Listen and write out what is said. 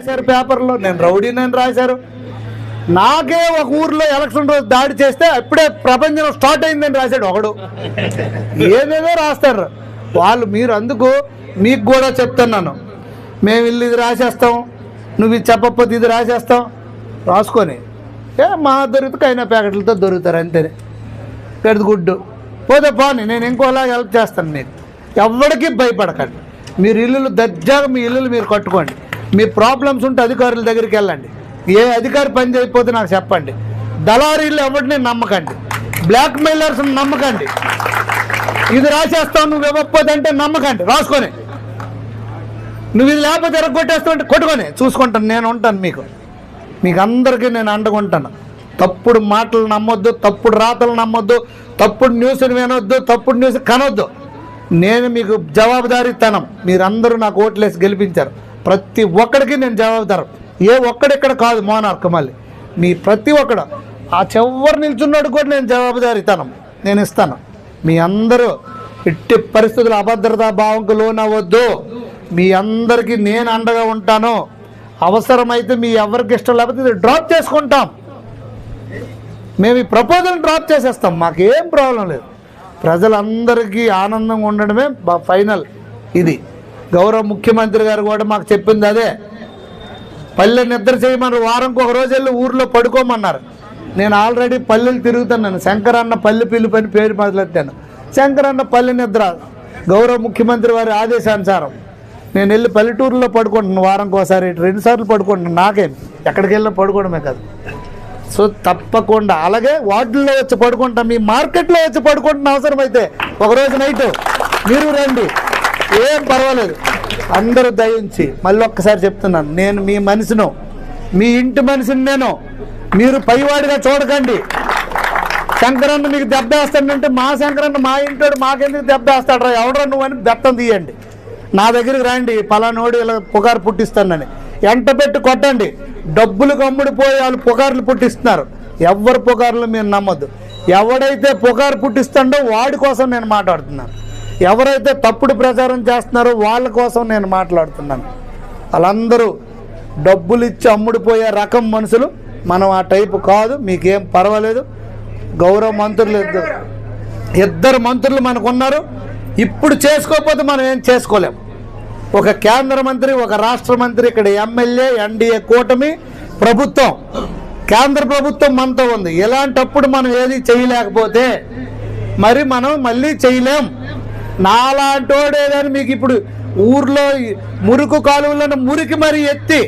రాశారు పేపర్లో. నేను రౌడీనని రాశారు. నాకే ఒక ఊర్లో ఎలక్షన్ రోజు దాడి చేస్తే అప్పుడే ప్రపంచం స్టార్ట్ అయిందని రాశాడు ఒకడు. ఏదేదో రాస్తారు. వాళ్ళు మీరు అందుకు మీకు కూడా చెప్తున్నాను. మేము ఇల్లు ఇది రాసేస్తాం. నువ్వు ఇది చెప్పకపోతే ఇది రాసేస్తాం. రాసుకొని. ఏ మా దొరికితే అయినా ప్యాకెట్లతో దొరుకుతారు అంతేనే పెద్ద గుడ్డు. పోతే పోని నేను ఇంకోలా హెల్ప్ చేస్తాను మీకు. ఎవరికి భయపడకండి. మీరు ఇల్లులు దర్జాగా మీ ఇల్లులు మీరు కట్టుకోండి. మీ ప్రాబ్లమ్స్ ఉంటే అధికారుల దగ్గరికి వెళ్ళండి. ఏ అధికారి పని చేయకపోతే నాకు చెప్పండి. దళారీలు ఎవరిని నమ్మకండి. బ్లాక్ మెయిలర్స్ని నమ్మకండి. ఇది రాసేస్తావు నువ్వు ఇవ్వకపోతే అంటే నమ్మకండి. రాసుకొని. నువ్వు ఇది లేకపోతే ఎరగొట్టేస్తావు అంటే కొట్టుకొని. చూసుకుంటాను నేను ఉంటాను మీకు. మీకు అందరికీ నేను అండగుంటాను తప్పుడు మాటలు నమ్మొద్దు తప్పుడు రాతలు నమ్మొద్దు తప్పుడు న్యూస్ని వినొద్దు తప్పుడు న్యూస్ కనొద్దు. నేను మీకు జవాబుదారీతనం. మీరందరూ నాకు ఓట్లేసి గెలిపించారు. ప్రతి ఒక్కడికి నేను జవాబుదారం. ఏ ఒక్కడిక్కడ కాదు మోనార్క్ మళ్ళీ మీ ప్రతి ఒక్కడు. ఆ చివరి నిల్చున్నాడు కూడా నేను జవాబుదారీతనం. నేను ఇస్తాను. మీ అందరూ ఎట్టి పరిస్థితులు అభద్రతా భావంకు లోనవద్దు మీ అందరికీ నేను అండగా ఉంటాను. అవసరమైతే మీ ఎవరికి ఇష్టం లేకపోతే డ్రాప్ చేసుకుంటాం. మేము ఈ ప్రపోజల్ డ్రాప్ చేసేస్తాం. మాకేం ప్రాబ్లం లేదు. ప్రజలందరికీ ఆనందంగా ఉండడమే ఫైనల్ ఇది. గౌరవ ముఖ్యమంత్రి గారు కూడా మాకు చెప్పింది అదే. పల్లె నిద్ర చేయమన్నారు. వారంకి ఒక రోజు వెళ్ళి ఊర్లో పడుకోమన్నారు. నేను ఆల్రెడీ పల్లెలు తిరుగుతున్నాను. శంకరన్న పల్లె పిలుపు అని పేరు మొదలెట్టాను శంకరన్న పల్లె నిద్ర. గౌరవ ముఖ్యమంత్రి వారి ఆదేశానుసారం నేను వెళ్ళి పల్లెటూరులో పడుకుంటున్నాను. వారంకి ఒకసారి రెండు సార్లు పడుకుంటున్నాను. నాకేం? ఎక్కడికి వెళ్ళినా పడుకోవడమే కాదు. సో తప్పకుండా. అలాగే వార్డుల్లో వచ్చి పడుకుంటాం. మీ మార్కెట్లో వచ్చి పడుకుంటున్న అవసరం అయితే ఒకరోజు నైట్ మీరు రండి. ఏం పర్వాలేదు. అందరూ దయించి మళ్ళీ ఒక్కసారి చెప్తున్నాను నేను మీ మనిషిను మీ ఇంటి మనిషిని నేను మీరు పైవాడిగా చూడకండి. శంకరన్న మీకు దెబ్బ వేస్తాడంటే మా శంకరన్న మా ఇంటోడు మాకెందుకు దెబ్బ వేస్తాడు ఎవడరా నువ్వు అని బెత్తం తీయండి. నా దగ్గరికి రండి పలానోడు ఇలా పుకారు పుట్టిస్తానని. ఎంట పెట్టి కొట్టండి. డబ్బులు కమ్ముడిపోయి వాళ్ళు పుకార్లు పుట్టిస్తున్నారు. ఎవరు పుకార్లు మీరు నమ్మద్దు. ఎవడైతే పుకారు పుట్టిస్తాడో వాడి కోసం నేను మాట్లాడుతున్నాను. ఎవరైతే తప్పుడు ప్రచారం చేస్తున్నారో వాళ్ళ కోసం నేను మాట్లాడుతున్నాను. వాళ్ళందరూ డబ్బులు ఇచ్చి అమ్ముడిపోయే రకం మనుషులు మనం ఆ టైపు కాదు మీకేం పర్వాలేదు. గౌరవ మంత్రులు ఇద్దరు ఇద్దరు మంత్రులు మనకున్నారు. ఇప్పుడు చేసుకోకపోతే మనం ఏం చేసుకోలేం. ఒక కేంద్ర మంత్రి ఒక రాష్ట్ర మంత్రి ఇక్కడ ఎమ్మెల్యే ఎన్డీఏ కూటమి ప్రభుత్వం. కేంద్ర ప్రభుత్వం మనతో ఉంది. ఇలాంటప్పుడు మనం ఏది చేయలేకపోతే మరి మనం మళ్ళీ చేయలేం. నాలాంటోడేదని మీకు ఇప్పుడు ఊర్లో మురుకు కాలువలను మురికి మరి ఎత్తి